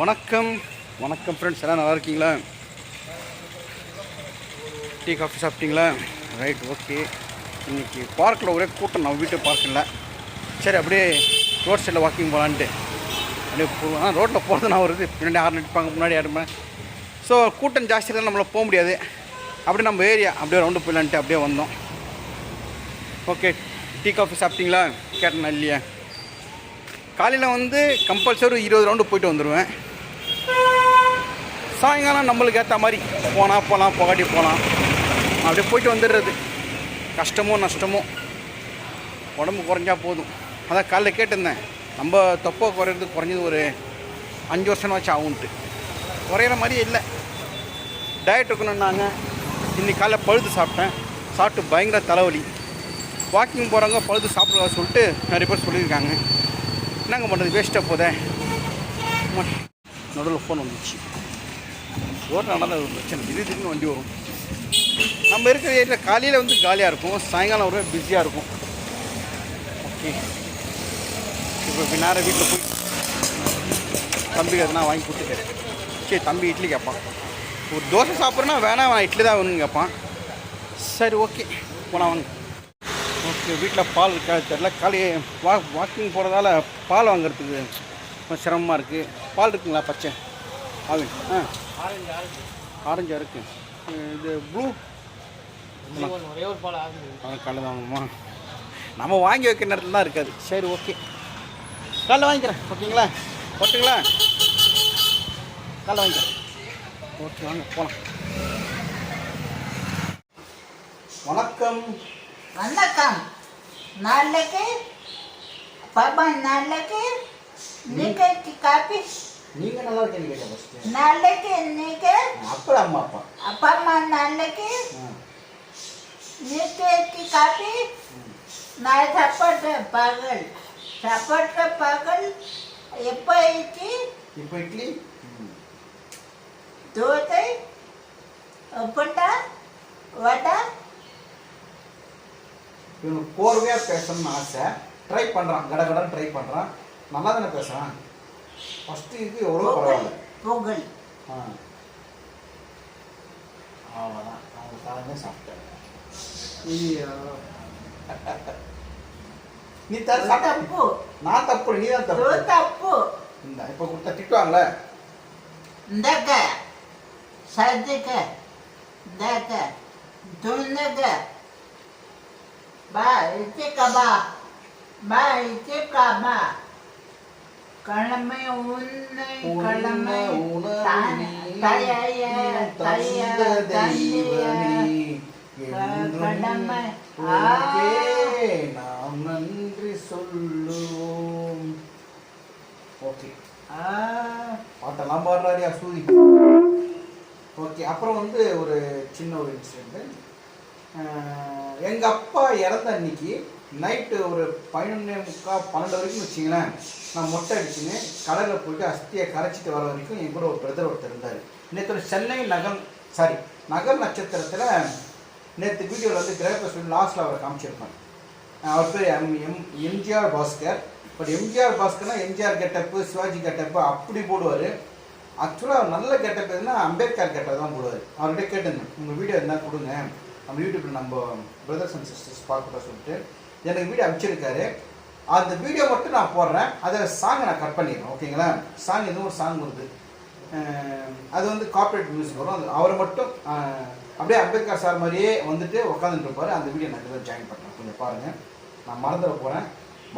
வணக்கம். வணக்கம் ஃப்ரெண்ட்ஸ் எல்லாம் நல்லா இருக்கீங்களா? டீ காஃபி சாப்பிட்டீங்களா? ரைட் ஓகே இன்னைக்கு பார்க்கில் ஒரே கூட்டம். நம்ம வீட்டு பார்க் இல்லை. சரி அப்படியே ரோட் சைடில் வாக்கிங் போகலான்ட்டு அப்படியே போகலாம் ரோட்டில் போகிறது நான் வருது பின்னாடி ஆறு நிற்பாங்க முன்னாடி ஆடுமே ஸோ கூட்டம் ஜாஸ்தி தான் நம்மளால் போக முடியாது. அப்படியே நம்ம ஏரியா அப்படியே ரவுண்டு போயிடலான்ட்டு அப்படியே வந்தோம். ஓகே டீ காஃபி சாப்பிட்டீங்களா? கேட்டேன் இல்லையா? காலையில் வந்து கம்பல்சரி இருபது ரவுண்டு போயிட்டு வந்துடுவேன் சாயங்காலம் நம்மளுக்கு ஏற்ற மாதிரி போனால் போகலாம் புகாட்டி போகலாம் அப்படியே போயிட்டு வந்துடுறது. கஷ்டமோ நஷ்டமோ. உடம்பு குறைஞ்சா போதும். அதான் காலைல கேட்டிருந்தேன். நம்ம தொப்பை குறையிறது குறைஞ்சது ஒரு அஞ்சு வருஷம் வச்சு ஆகும்ட்டு குறையிற மாதிரியே இல்லை. டயட் இருக்கணுன்னாங்க இன்னைக்கு காலைல பழுது சாப்பிட்டேன். சாப்பிட்டு பயங்கர தலைவலி. வாக்கிங் போகிறவங்க பழுது சாப்பிடுவா சொல்லிட்டு நிறைய பேர் சொல்லியிருக்காங்க. என்னங்க பண்ணுறது வேஸ்ட்டாக போதே. நடுவில் ஃபோன் வந்துச்சு. ரோட்டில் நடந்த ஒரு பிரச்சனை திடீர் திடீர்னு வண்டி வரும். நம்ம இருக்கிற ஏரியா காலையில் வந்து காலியாக இருக்கும். சாயங்காலம் ஒரு பிஸியாக இருக்கும். ஓகே இப்போ பின்னார வீட்டில் போய் தம்பி எதுனா வாங்கி கொடுத்துட்டேன். சரி தம்பி இட்லி கேட்பான். ஒரு தோசை சாப்பிட்றேன்னா வேணாம் நான் இட்லி தான் வேணும்னு கேட்பான். சரி ஓகே போனால் வாங்க. ஓகே வீட்டில் பால் இருக்கா தெரில காலி வா வாக்கிங் போகிறதால பால் வாங்குறதுக்கு கொஞ்சம் சிரமமாக இருக்குது பால் இருக்குங்களா பச்சை? ஆவின் ஆ. ஆரஞ்சா இருக்கு. இது ப்ளூ ஒரே ஒரு பால் ஆகுது காலைல வாங்கணுமா? நம்ம வாங்கி வைக்கிற நேரத்தில் தான் இருக்காது. சரி ஓகே காலைல வாங்கிக்கிறேன். ஓகேங்களா? ஓட்டுங்களா காலைல வாங்கிக்கிறேன். ஓகே வாங்க போகலாம் வணக்கம். வணக்கம். நாளைக்கு பாப்பா நாளைக்கு நீங்க காப்பி. நீங்கள் நல்லா இருக்கீங்க கேட்டேன் ஃபஸ்ட்டு நாளைக்கு நீங்க அப்பா அம்மா அப்பா. அப்பா அம்மா நாளைக்கு நீங்க காப்பி. நான் சாப்பாட்டு பகல். சாப்பாட்டு பகல். எப்போ இட்லி? இப்போ இட்லி? தோசை. உப்புண்டா? வடை? இவனுக்கு கோர்வையாக பேசணும்னு ஆசை. ட்ரை பண்ணுறான் கடகடன்னு ட்ரை பண்ணுறான் நல்லா தானே பேசுகிறான் ஃபஸ்ட்டு இது எவ்வளோ பரவாயில்ல பொங்கல் ஆ அவ்வளோதான் அவங்க காலமே சாப்பிட்டேன் நீ தர தப்பு நான் தப்பு நீ தான் தப்பு தப்பு இந்த இப்போ கொடுத்தா திட்டுவாங்களே இந்தக்க சதுக்க இந்தக்க துணுக்க பா இச்சுக்கபா பா இச்சுக்கபா கிழமை உன்னை கடமை நாம் நன்றி சொல்லுவோம். ஓகே. பாட்டெல்லாம் பாடுறாரியா சூரி? ஓகே அப்புறம் வந்து ஒரு சின்ன ஒரு இன்சிடென்ட்டு எங்கள் அப்பா இறந்த அன்னைக்கு நைட்டு ஒரு பதினொன்னே முக்கால் பன்னெண்டு வரைக்கும் வச்சிங்களேன். நான் மொட்டை அடிச்சுன்னு கடலில் போயிட்டு அஸ்தியை கரைச்சிட்டு வர வரைக்கும் என் கூட ஒரு பிரதர் ஒருத்தர் இருந்தார். நேற்று சென்னை நகர் சாரி நகர் நட்சத்திரத்தில் நேற்று வீடியோவில் வந்து கிரகப்பிரசன் லாஸ்ட்டில் அவரை காமிச்சிருப்பாங்க அவர் பேர் M M MGR Bhaskar. But MGR பாஸ்கர்னா MGR getup Sivaji getup அப்படி போடுவார். ஆக்சுவலாக அவர் நல்ல கெட்டப் எதுனா அம்பேத்கர் கெட்டப் தான் போடுவார். அவர்கிட்ட கேட்டுங்க உங்கள் வீடியோ இருந்தால் கொடுங்க. நம்ம யூடியூப்பில் நம்ம பிரதர்ஸ் அண்ட் சிஸ்டர்ஸ் பார்க்கட்டா சொல்லிட்டு எனக்கு வீடியோ அமைச்சிருக்காரு அந்த வீடியோ மட்டும் நான் போடுறேன். அதில் சாங்கை நான் கட் பண்ணிடுறேன். ஓகேங்களா சாங் எதுவும் ஒரு சாங் வருது. அது வந்து கார்பரேட் மியூசிக் வரும். அது அவரை மட்டும் அப்படியே அம்பேத்கர் சார் மாதிரியே வந்துட்டு உட்காந்துட்டு இருப்பார். அந்த வீடியோ நான் இதில் ஜாயின் பண்ணுறேன் கொஞ்சம் பாருங்கள் நான் மறந்துட போகிறேன்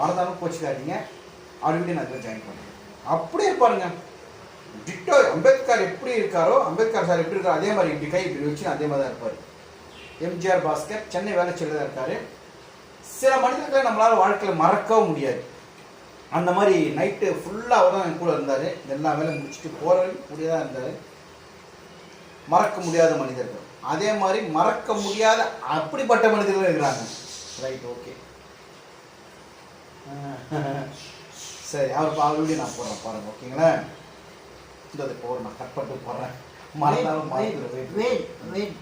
மறந்தாலும் கோச்சிக்காதீங்க. அவர் வீடியோ நான் இதில் ஜாயின் பண்ணுறேன் அப்படியே இருப்பாருங்க. டிட்டோ அம்பேத்கர் எப்படி இருக்காரோ அம்பேத்கர் சார் எப்படி இருக்காரோ அதே மாதிரி இப்படி கை இப்படி வச்சு அதே மாதிரி தான் இருப்பார். எம்ஜிஆர் பாஸ்கர் சென்னை வேலைச்சேரியில் தான் இருக்காரு. சில மனிதர்களை நம்மளால் வாழ்க்கையில் மறக்கவும் முடியாது. அந்த மாதிரி நைட்டு ஃபுல்லாக அவர் தான் என் கூட இருந்தார். எல்லா வேலையும் முடிச்சுட்டு போகிற வரைக்கும் கூடிய தான் இருந்தார். மறக்க முடியாத மனிதர்கள். அதே மாதிரி மறக்க முடியாத அப்படிப்பட்ட மனிதர்களும் இருக்கிறாங்க. ரைட் ஓகே சரி அவர் வீடியோ நான் போடுறேன் பாருங்க ஓகேங்களா இந்த அது போடுறேன் நான் கட் பண்ணிட்டு போடுறேன். மறந்தாலும் மறந்துடுவேன்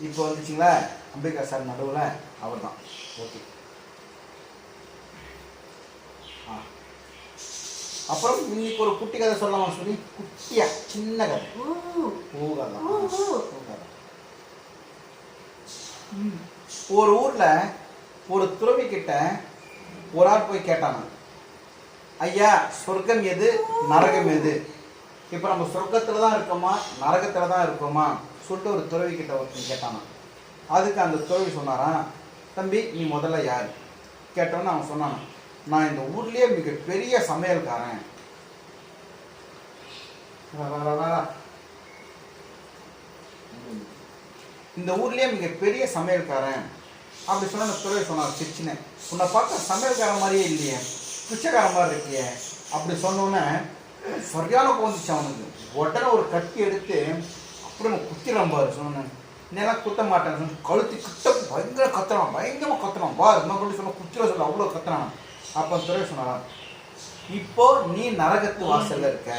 இப்போ வந்துச்சுங்களா? அம்பேத்கர் சார் நடுவில் அவர் தான் ஓகே ஆ. அப்புறம் இன்னைக்கு ஒரு குட்டி கதை சொல்லலாமா சொல்லி? குட்டியா சின்ன கதை. ஊ பூகதை ஊ ஊ பூகதை ம் ஒரு ஊர்ல ஒரு துறவி கிட்ட ஒரு ஆள் போய் கேட்டானா ஐயா சொர்க்கம் எது? நரகம் எது? இப்போ நம்ம சொர்க்கத்துல தான் இருக்கோமா? நரகத்துல தான் இருக்கோமா? சொல்லிட்டு ஒரு துறவி கிட்ட ஒருத்தன் கேட்டானா அதுக்கு அந்த துறவி சொன்னாராம் தம்பி நீ முதல்ல யார்? கேட்டோன்னு அவன் சொன்னான் நான் இந்த ஊர்லயே மிகப்பெரிய சமையல்காரன். இந்த ஊர்லயே மிகப்பெரிய சமையல்காரன். அப்படி சொன்ன அந்த துறை சொன்னார் சிரிச்சினேன் உன்னை பார்க்க சமையல்காரன் மாதிரியே இல்லையே பிச்சைக்காரன் மாதிரி இருக்கியே. அப்படி சொன்னோன்னே சரியான கோந்துச்சு அவனுக்கு. உடனே ஒரு கட்டி எடுத்து அப்புறம் குத்திரம் பாரு சொன்னேன் நேரம் குத்த மாட்டேன் சொன்ன கழுத்து கிட்ட பயங்கர கத்துறான் பயங்கரமா கத்துறான். பாரு என்ன கொண்டு சொன்ன குத்திர சொல்ல அவ்வளோ கத்துறான். அப்போ துறை சொன்னான் இப்போ நீ நரகத்து வாசல்ல இருக்க.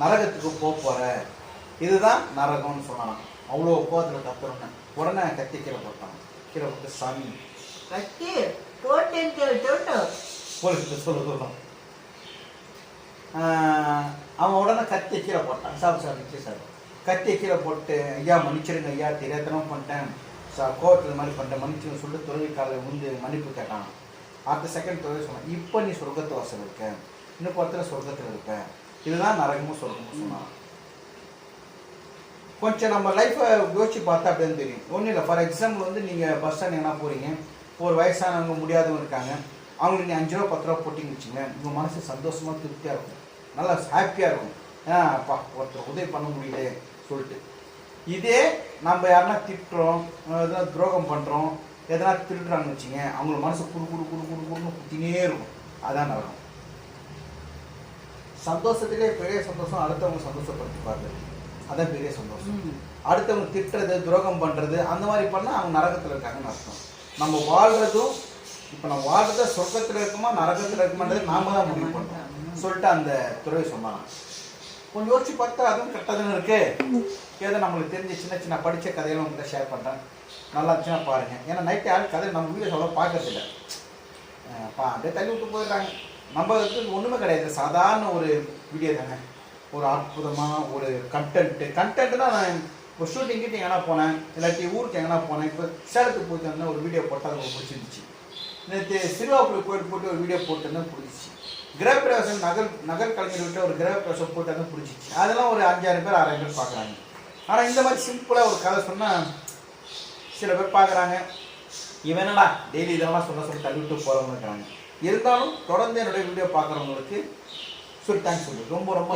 நரகத்துக்கு போக போற. இதுதான் நரகம்னு சொன்னான். அவ்வளோ கோவத்தில் கத்துறோன்னு உடனே கத்தி கீழே போட்டான். கீழே போட்டு சாமி. சொல்லிட்டு போலீஸ்கிட்ட சொல்ல சொல்லலாம் அவன் உடனே கத்தியை கீழே போட்டான் சார் சார் நிச்சயம் சார் கத்தியை கீழே போட்டு ஐயா மன்னிச்சிருங்க ஐயா தெரியாதனம் பண்ணிட்டேன். சார் கோவத்தில் இது மாதிரி பண்ணிட்டேன். மன்னிச்சுன்னு சொல்லிட்டு துறவி காலையில் வந்து மன்னிப்பு கேட்டான். அடுத்த செகண்ட் துறவி சொன்னான் இப்போ நீ சொர்க்கத்து வாசல் இருக்க. இன்னும் பத்தில் சொர்க்கத்தில் இருக்க இதுதான் நரகமும் சொர்க்கமும் சொன்னான். கொஞ்சம் நம்ம லைஃப்பை யோசிச்சு பார்த்தா அப்படின்னு தெரியும். ஒன்றும் இல்லை. ஃபார் எக்ஸாம்பிள் வந்து நீங்கள் பஸ் ஸ்டாண்ட் எங்கன்னா போகிறீங்க ஒரு வயசானவங்க முடியாதவங்க இருக்காங்க. அவங்களுக்கு நீ அஞ்சு ரூபா பத்து ரூபா போட்டிங்க வச்சுங்க உங்கள் மனசு சந்தோஷமாக திருப்தியாக இருக்கும். நல்லா ஹாப்பியாக இருக்கும். ஏன்னா அப்பா ஒருத்தர் உதவி பண்ண முடியல சொல்லிட்டு. இதே நம்ம யாருன்னா திட்டுறோம் எதனா துரோகம் பண்ணுறோம் எதனா திருடுறாங்கன்னு வச்சுங்க அவங்கள மனசு குடு குடு குடு குடு குடுன்னு குத்தினே இருக்கும். அதான் நடக்கும். சந்தோஷத்திலே பெரிய சந்தோஷம் அடுத்தவங்க சந்தோஷப்படுத்தி பாருங்க அதான் பெரிய சந்தோஷம். அடுத்தவங்க திட்டுறது துரோகம் பண்ணுறது அந்த மாதிரி பண்ணால் அவங்க நரகத்தில் இருக்காங்கன்னு அர்த்தம். நம்ம வாழ்கிறதும் இப்போ நம்ம வாழ்றத சொர்க்கத்தில் இருக்குமா நரகத்தில் இருக்குமான்றது நாம தான் முடிவு பண்ணுறோம் சொல்லிட்டு அந்த துறை சொன்னாங்க கொஞ்சம் யோசிச்சு பார்த்தா அதுவும் கரெக்டாக தானே இருக்கு? ஏதோ நம்மளுக்கு தெரிஞ்ச சின்ன சின்ன படித்த கதையெல்லாம் உங்கள்கிட்ட ஷேர் பண்ணுறேன் நல்லா இருந்துச்சுன்னா பாருங்கள் ஏன்னா நைட்டு யாரும் கதை நம்ம வீட்டில் சொல்ல பார்க்கறதில்ல. பா அப்படியே தள்ளி விட்டு போயிடுறாங்க. நம்ம வந்து ஒன்றுமே கிடையாது. சாதாரண ஒரு வீடியோ தானே. ஒரு அற்புதமான ஒரு கண்டென்ட்டு கண்டென்ட்னா நான் ஒரு ஷூட்டிங் கிட்ட எங்கன்னா போனேன். இல்லாட்டி ஊருக்கு எங்கன்னா போனேன். இப்போ சேலத்துக்கு போயிட்டு வந்தேன். ஒரு வீடியோ போட்டால் அது எனக்கு பிடிச்சிருந்துச்சு. நேற்று சிறுவாபுரி கோயில் போட்டு ஒரு வீடியோ போட்டுருந்தேன் பிடிச்சிச்சு. கிரகப்பிரவேசம் நகர் நகர் கலைஞர் விட்டு ஒரு கிரகப்பிரவேசம் போட்டு வந்து பிடிச்சிச்சு. அதெல்லாம் ஒரு அஞ்சாயிரம் பேர் ஆறாயிரம் பேர் பார்க்குறாங்க ஆனால் இந்த மாதிரி சிம்பிளாக ஒரு கதை சொன்னால் சில பேர் பார்க்குறாங்க இவன் என்னடா டெய்லி இதெல்லாம் சொல்ல சொல்லி தள்ளி விட்டு போகிறவங்க இருக்கிறாங்க இருந்தாலும் தொடர்ந்து என்னுடைய வீடியோ பார்க்குறவங்களுக்கு சொல்லி தேங்க்ஸ் சொல்லு. ரொம்ப ரொம்ப.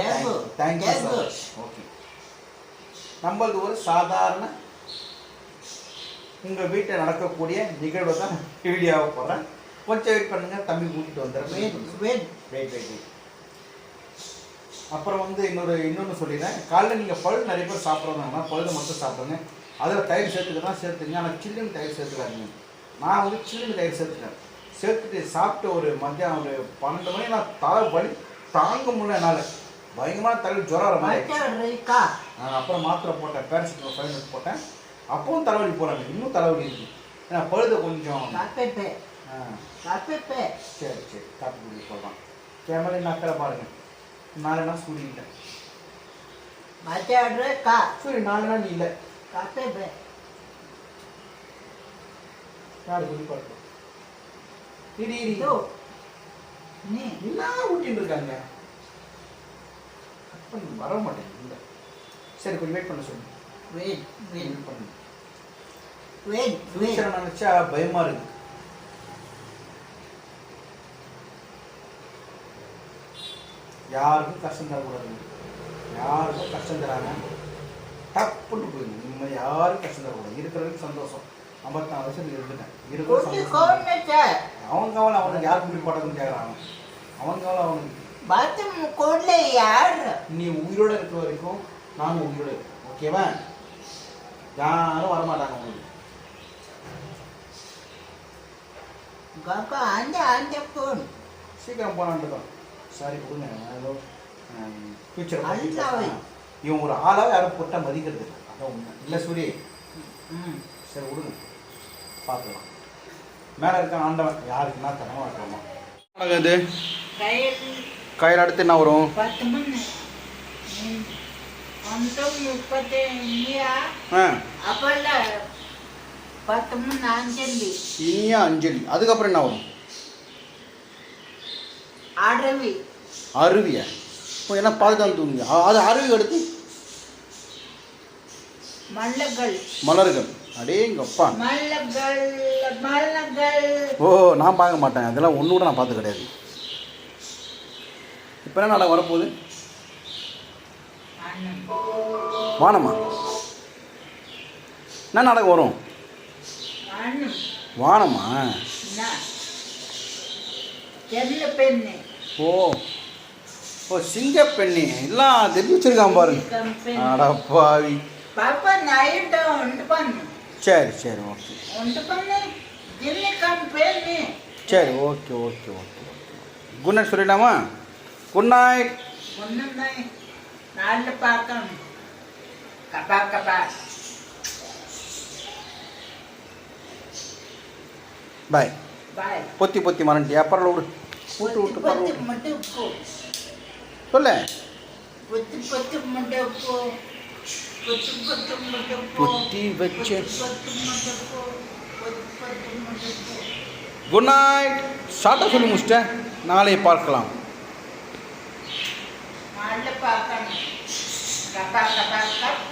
தேங்க்யூ. சார் ஓகே நம்மளது ஒரு சாதாரண உங்கள் வீட்டில் நடக்கக்கூடிய நிகழ்வை தான் வீடியோவை போடுறேன் கொஞ்சம் வெயிட் பண்ணுங்க தம்பி கூட்டிகிட்டு வந்துடுறேன். வெயிட் வெயிட் அப்புறம் வந்து இன்னொரு இன்னொன்று சொல்லிடுறேன். காலைல நீங்கள் பழு நிறைய பேர் சாப்பிட்றவங்கன்னா பழுதை மட்டும் சாப்பிடுங்க. அதில் தயிர் சேர்த்துக்கிறதா சேர்த்துங்க. ஆனால் சில்லுன்னு தயிர் சேர்த்துக்காதீங்க. நான் வந்து சில்லுன்னு தயிர் சேர்த்துட்டேன் சேர்த்துட்டு சாப்பிட்டு ஒரு மத்தியானம் ஒரு பன்னெண்டு மணி நான் தலை வலி தாங்க முடியல என்னால். பயங்கரமான தலை ஜுரம் மாதிரி அப்புறம் மாத்திரை போட்டேன். பேரசிட்டமல் ஃபைவ் மினிட்ஸ் போட்டேன். அப்பவும் தலைவலி போகிறாங்க இன்னும் தலைவலி இருக்கு. ஏன்னா பழுதை கொஞ்சம். காப்பேப்பே காப்பேப்பே சரி சரி. காப்பி குடி போடலாம் கேமரா நக்கலை பாருங்க. நாலுனா சூரியன்ட்டேன் மச்சம் இருக்கா சூரிய நாலுனா நீ இல்லை. காப்பேப்பே யாரு குடி பார்த்து இடி இடி இதோ நீ. என்ன ஊட்டின்னு இருக்காங்க. வர மாட்டேங்குது இல்லை. சரி கொஞ்சம் வெயிட் பண்ண சொல்லு. வெயிட் வெயிட் பண்ணு. வெயிட் வெயிட் ஃபியூச்சரை நினச்சா பயமா இருக்கு. யாருக்கும் கஷ்டம் தரக்கூடாது? யாருக்கும் கஷ்டம் தராங்க டப்புன்னு போயிடும் நிம்மதி யாரும் கஷ்டம் தரக்கூடாது? இருக்கிறவங்களுக்கு சந்தோஷம். ஐம்பத்தாறு வருஷம் இருந்துட்டேன் இருக்கிற சார் அவன் அவனுக்கு யார் குடி போட்டதுன்னு கேட்குறான் அவன். அவனுக்கு. பாத்ரூம் கோட்ல யார்? நீ உயிரோட இருக்கிற வரைக்கும் நானும் உயிரோட இருக்கேன். ஓகேவா யாரும் வரமாட்டாங்க உங்களுக்கு. காக்கா அந்த அந்த சீக்கிரம் போனான்ட்டு தான் சாரி கொடுங்க. நான் ஏதோ ஃபியூச்சர். இவன் ஒரு ஆளாவே யாரும் போட்டா மதிக்கிறது இல்லை. அதான் உண்மை. இல்லை சூரி ம். சரி விடுங்க. பார்த்துக்கலாம் மேலே இருக்க ஆண்டவன் யாருக்குன்னா தரமா இருக்கலாமா இது? கயிறு. கையில் அடுத்து என்ன வரும்? பத்து மணி அப்பல்ல பத்து மணி அஞ்சலி இனியா அஞ்சலி அதுக்கப்புறம் என்ன வரும் அடவி அருவியா இப்போ என்ன பாதுகாத்து தூங்குங்க அது அருவி அடுத்து மல்லகள் மலர்கள் அடேங்கப்பா மல்லகள் மல்லகள் ஓ நான் பார்க்க மாட்டேன் அதெல்லாம் ஒன்று கூட நான் பார்த்து கிடையாது இப்போ என்ன நாடகம் வரப்போகுது வானமா என்ன நாடகம் வரும்? வானமா ஓ ஓ ஓ பெண்ணு எல்லாம் தெரிஞ்சு வச்சிருக்கான் பாருங்க. அடப்பாவி சரி சரி ஓகே. சரி okay okay okay good night சொல்லிடலாமா? Good night. நாளில் பார்க்கணும் கபா கபா. பாய் பாய் பொத்தி பொத்தி மறந்துட்டியா? பரவாயில்ல விடு விட்டு விட்டு பரவாயில்ல மட்டும் போ. சொல்லு. பொத்து பொத்து மட்டும் போ. பொத்து பொத்து மட்டும் போ. பொத்தி வச்சு பொத்து மட்டும் போ. பொத்து பொத்து மட்டும் போ. குட் நைட் ஷார்ட்டாக சொல்லி முடிச்சிட்டேன் நாளை பார்க்கலாம். நாளில் பார்க்கணும் கபா கபா கப்